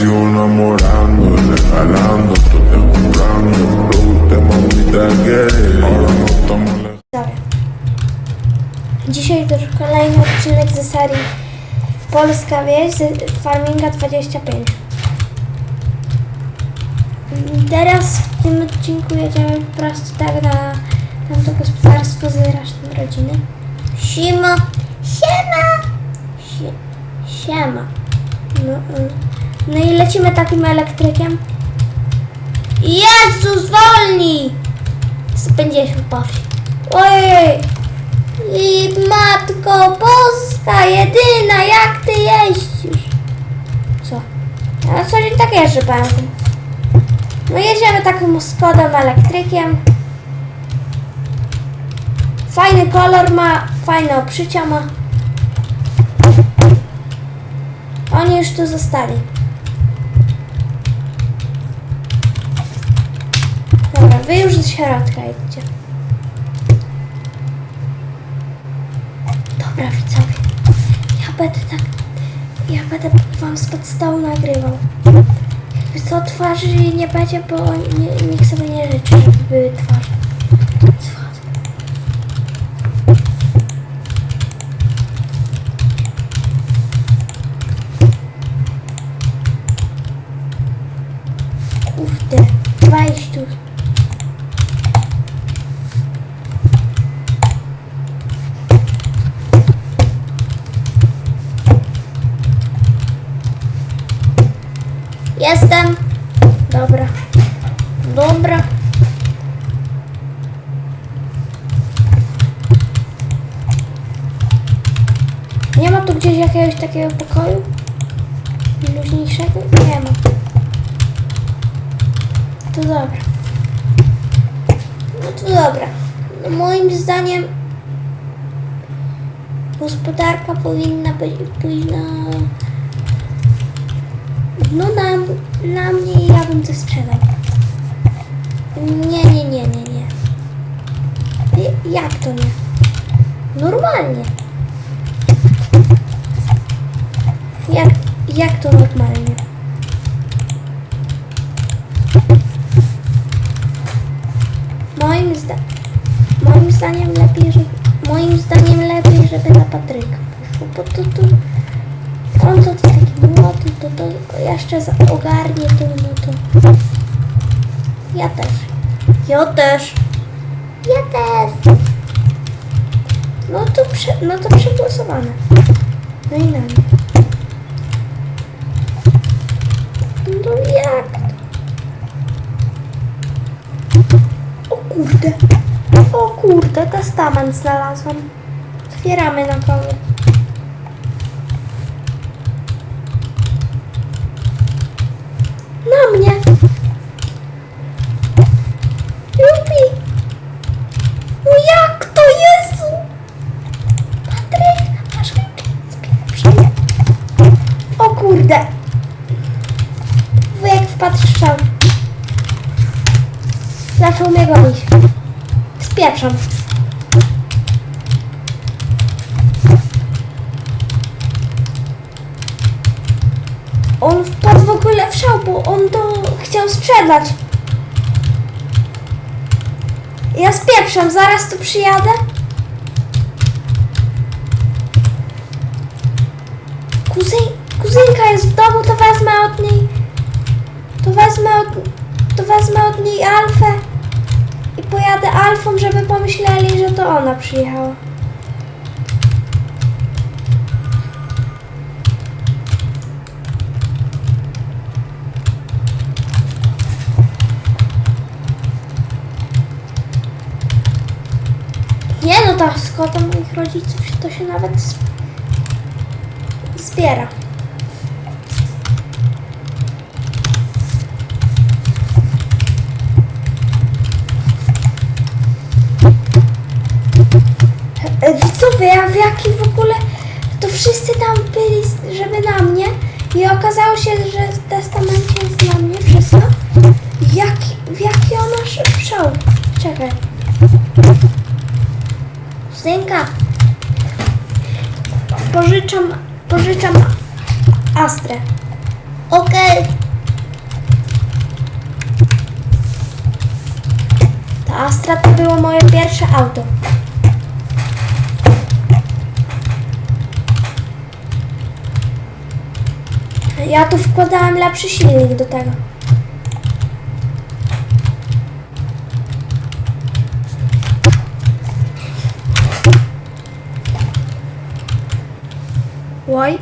sigo enamorando. Lo que usted mamita ahora no estamos lejos. Dzisiaj też kolejny odcinek ze serii Polska Wieś z Farminga 25. Teraz w tym odcinku jedziemy po prostu tak na tamto gospodarstwo z resztą rodziny. Siema! Siema! Sie, siema. No, y, no i lecimy takim elektrykiem. Jezu, zwolnij! Będzie się bawić. Ojej! I matko boska, jedyna, jak ty jeździsz? Co? Ja coś tak jeżdżę pędzem. No jedziemy takim Skodą elektrykiem. Fajny kolor ma, fajne oprzycia ma. Oni już tu zostali. Wy już z środka idźcie. Dobra widzowie, ja będę tak, ja będę wam z stołu nagrywał. Jakby co twarzy nie będzie, bo nie, nikt sobie nie życzy, żeby były twarze. Schodzę. Kurde, wejdź tu. Jestem. Dobra. Dobra. Nie ma tu gdzieś jakiegoś takiego pokoju? Luźniejszego? Nie ma. To dobra. No to dobra. Moim zdaniem gospodarka powinna być pójść na no na, na mnie ja bym to sprzedał. Nie, nie, nie, nie, nie. Jak to nie? Normalnie. Jak, jak to normalnie? Moim, zda moim zdaniem lepiej, żeby, moim zdaniem lepiej, żeby na Patryka poszło, bo to, to on to, to taki młody, to, to jeszcze ogarnie to, no to ja też. Ja też. Ja też. No to, prze, no to przegłosowane. No i na mnie. No jak to? O kurde. O kurde, testament znalazłam. Otwieramy na koło. Na mnie. Jupi. No jak to Jezu? Patryk, masz spieprzaj. O kurde. Wujek wpadł w szał. Zaczął mnie gonić. Spieprzam. Sprzedać. Ja spieprzam, zaraz tu przyjadę. Kuzyn, kuzynka jest w domu, to wezmę od niej. To wezmę od, to wezmę od niej Alfę. I pojadę Alfą, żeby pomyśleli, że to ona przyjechała. Ta skota moich rodziców to się nawet zbiera. E, Widzowie, a w jaki w ogóle to wszyscy tam byli, żeby na mnie i okazało się, że w testamencie jest na mnie wszystko. Jaki, w jaki ona sz- szał? Czekaj. Synka, pożyczam, pożyczam Astrę. Okej. Ta Astra to było moje pierwsze auto. Ja tu wkładałem lepszy silnik do tego. Oj.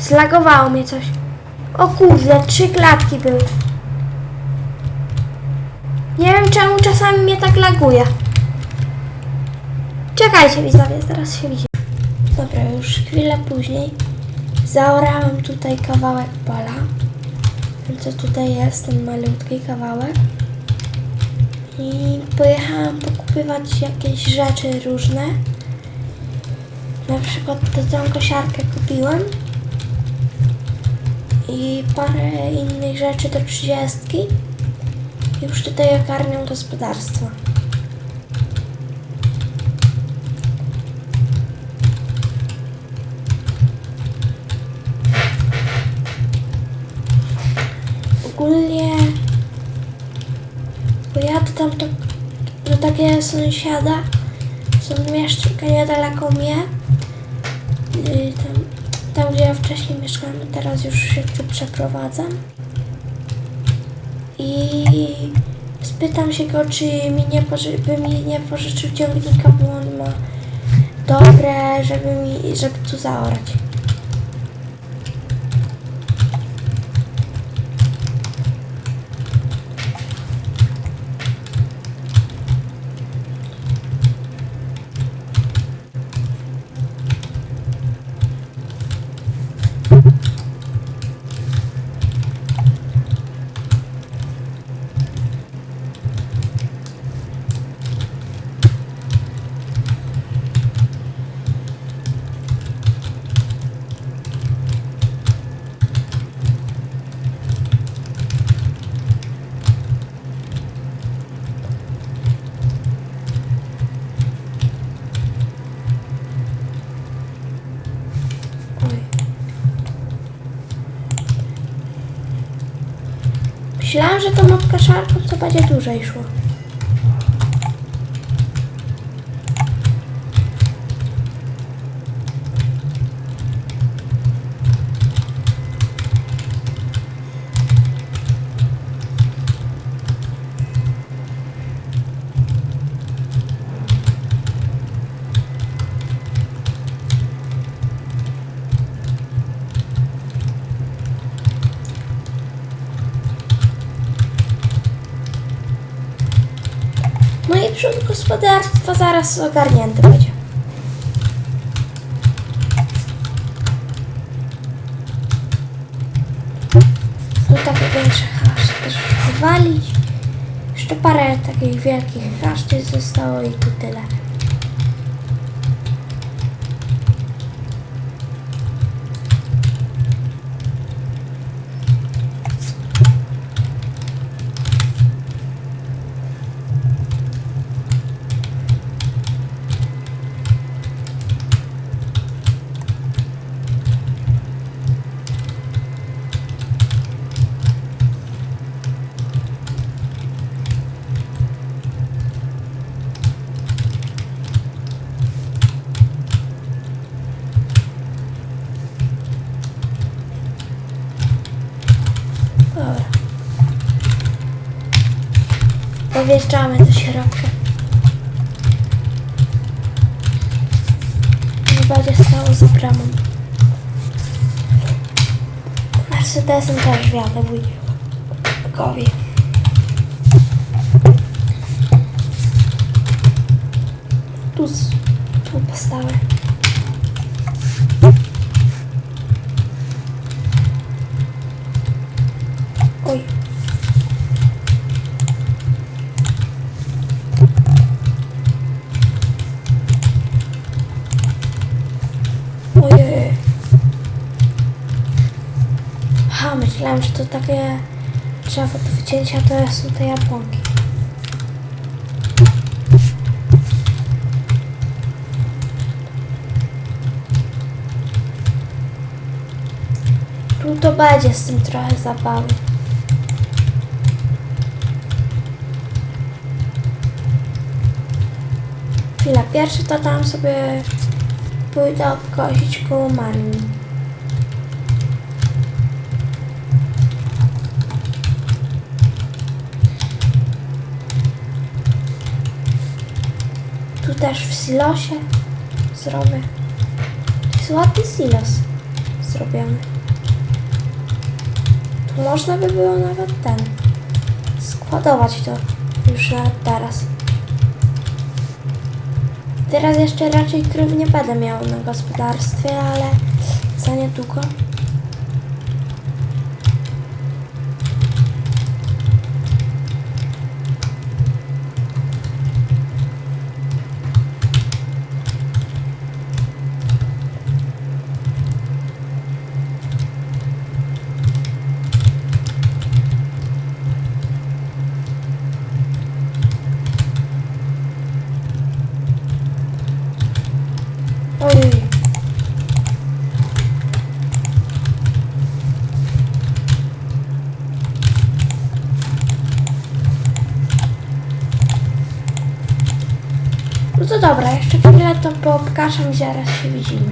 Zlagowało mnie coś. O kurde, trzy klatki były. Nie wiem czemu czasami mnie tak laguje. Czekajcie widzowie, zaraz się widzimy. Dobra, już chwilę później zaorałem tutaj kawałek pola. Wiem co tutaj jest, ten malutki kawałek. I pojechałam pokupywać jakieś rzeczy różne. Na przykład tę tą kosiarkę kupiłem. I parę innych rzeczy do trzydziestki. Już tutaj ogarniam gospodarstwo. Ogólnie pojadę tam do, do takiego sąsiada, co mieszka niedaleko mnie. Yy, Tam, tam, gdzie ja wcześniej mieszkałam, teraz już się tu przeprowadzam. I spytam się go, czy mi nie by mi nie pożyczył ciągnika, bo on ma dobre, żeby mi, żeby tu zaorać. Myślałam, że tą odkaszarką to będzie dłużej szło. No i gospodarstwa zaraz ogarnięty będzie. Tu takie większe haszcze też wywalić. Jeszcze parę takich wielkich haszczy zostało i tu tyle. Dobra. Powjeżdżamy do środka. Nie będzie stało za bramą. Mercedesem też wjadę wujkowi. Tu, tu postawię. Że to takie drzewo do wycięcia to są te jabłonki. Tu to będzie z tym trochę zabawy. Chwila, pierwszy to tam sobie pójdę obkosić koło Marii. Też w silosie zrobię. To jest ładny silos zrobiony. Tu można by było nawet ten składować to już teraz. Teraz jeszcze raczej krów nie będę miał na gospodarstwie, ale za niedługo. Dobra, jeszcze chwilę to poobkaszam i zaraz się widzimy.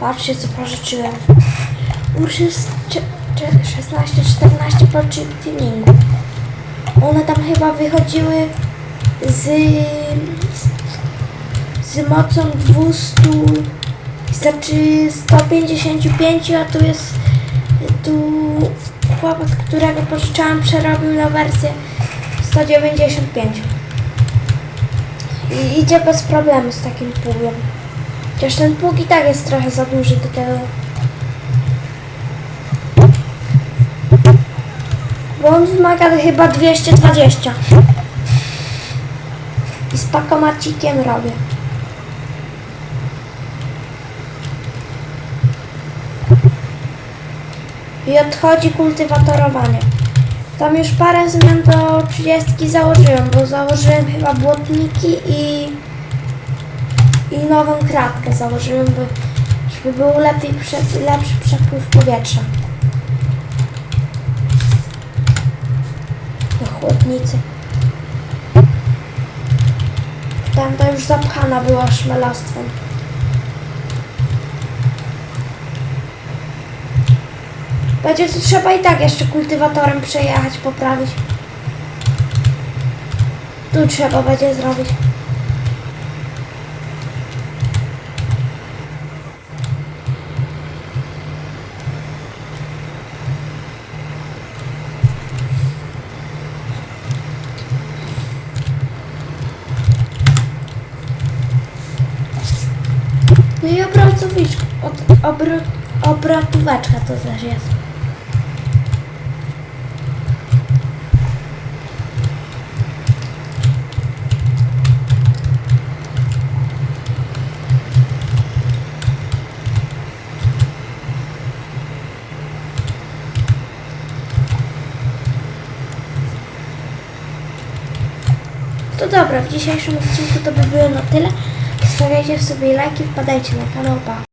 Patrzcie co pożyczyłem. Ursus 16-14 po chip tuningu. One tam chyba wychodziły z z mocą 200 znaczy 155 a tu jest tu chłopak, którego pożyczałam przerobił na wersję 195 i idzie bez problemu z takim pługiem chociaż ten pług i tak jest trochę za duży do tego bo on wymaga chyba 220 i z pakomacikiem robię. I odchodzi kultywatorowanie. Tam już parę zmian do 30 założyłem, bo założyłem chyba błotniki i, i nową kratkę założyłem, by, żeby był lepiej, lepszy przepływ powietrza. Do chłodnicy. Tam to już zapchana była szmelastwem. Będzie to trzeba i tak jeszcze kultywatorem przejechać, poprawić. Tu trzeba będzie zrobić. No i obrotóweczka, obrotóweczka to też jest. To dobra, w dzisiejszym odcinku to by było na tyle. Stawiajcie sobie lajki, wpadajcie na kanał, pa.